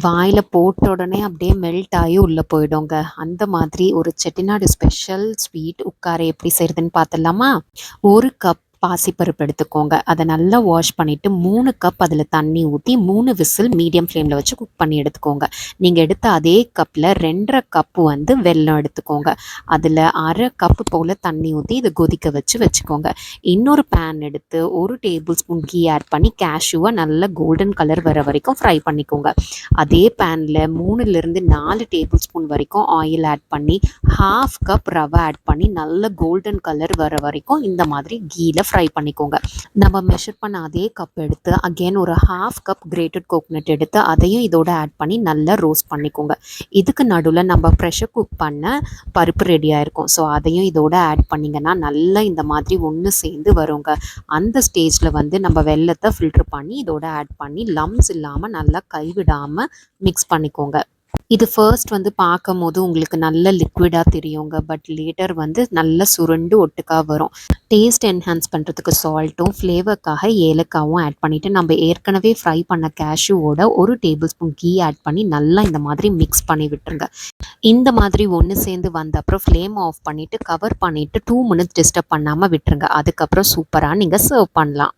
வாயில் போட்ட உடனே அப்படியே மெல்ட் ஆகி உள்ளே போயிடுங்க. அந்த மாதிரி ஒரு செட்டிநாடு ஸ்பெஷல் ஸ்வீட் உட்கார எப்படி செய்கிறதுன்னு பார்த்துடலாமா? ஒரு கப் பாசிப்பருப்பு எடுத்துக்கோங்க. அதை நல்லா வாஷ் பண்ணிவிட்டு மூணு கப் அதில் தண்ணி ஊற்றி மூணு விசில் மீடியம் ஃப்ளேமில் வச்சு குக் பண்ணி எடுத்துக்கோங்க. நீங்கள் எடுத்த அதே கப்பில் ரெண்டரை கப்பு வந்து வெல்லம் எடுத்துக்கோங்க. அதில் அரை கப்பு போல் தண்ணி ஊற்றி இதை கொதிக்க வச்சு வச்சுக்கோங்க. இன்னொரு பேன் எடுத்து ஒரு டேபிள் ஸ்பூன் கீ ஆட் பண்ணி கேஷ்யூவை நல்லா கோல்டன் கலர் வர வரைக்கும் ஃப்ரை பண்ணிக்கோங்க. அதே பேனில் மூணுலேருந்து நாலு டேபிள் ஸ்பூன் வரைக்கும் ஆயில் ஆட் பண்ணி ஹாஃப் கப் ரவை ஆட் பண்ணி நல்ல கோல்டன் கலர் வர வரைக்கும் இந்த மாதிரி கீயில் ஃப்ரை பண்ணிக்கோங்க. நம்ம மெஷர் பண்ண அதே கப் எடுத்து அகெயின் ஒரு ஹாஃப் கப் கிரேட்டட் கோக்னட் எடுத்து அதையும் இதோட ஆட் பண்ணி நல்லா ரோஸ்ட் பண்ணிக்கோங்க. இதுக்கு நடுவில் நம்ம ப்ரெஷர் குக் பண்ண பருப்பு ரெடியாக இருக்கும் ஸோ அதையும் இதோட ஆட் பண்ணிங்கன்னா நல்லா இந்த மாதிரி ஒன்று சேர்ந்து வருங்க. அந்த ஸ்டேஜில் வந்து நம்ம வெள்ளத்தை ஃபில்ட்ரு பண்ணி இதோட ஆட் பண்ணி லம்ஸ் இல்லாமல் நல்லா கைவிடாமல் மிக்ஸ் பண்ணிக்கோங்க. இது ஃபர்ஸ்ட் வந்து பார்க்கும் போது உங்களுக்கு நல்ல லிக்விடாக தெரியுங்க. பட் லேட்டர் வந்து நல்ல சுருண்டு ஒட்டுக்காக வரும். டேஸ்ட் என்ஹான்ஸ் பண்ணுறதுக்கு சால்ட்டும் ஃப்ளேவருக்காக ஏலக்காவும் ஆட் பண்ணிவிட்டு நம்ம ஏற்கனவே ஃப்ரை பண்ண கேஷ்யூவோட ஒரு டேபிள் ஸ்பூன் கீ ஆட் பண்ணி நல்லா இந்த மாதிரி மிக்ஸ் பண்ணி விட்டுருங்க. இந்த மாதிரி ஒன்று சேர்ந்து வந்த அப்புறம் ஃப்ளேம் ஆஃப் பண்ணிவிட்டு கவர் பண்ணிவிட்டு டூ மினிட்ஸ் டிஸ்டர்ப் பண்ணாமல் விட்டுருங்க. அதுக்கப்புறம் சூப்பராக நீங்கள் சர்வ் பண்ணலாம்.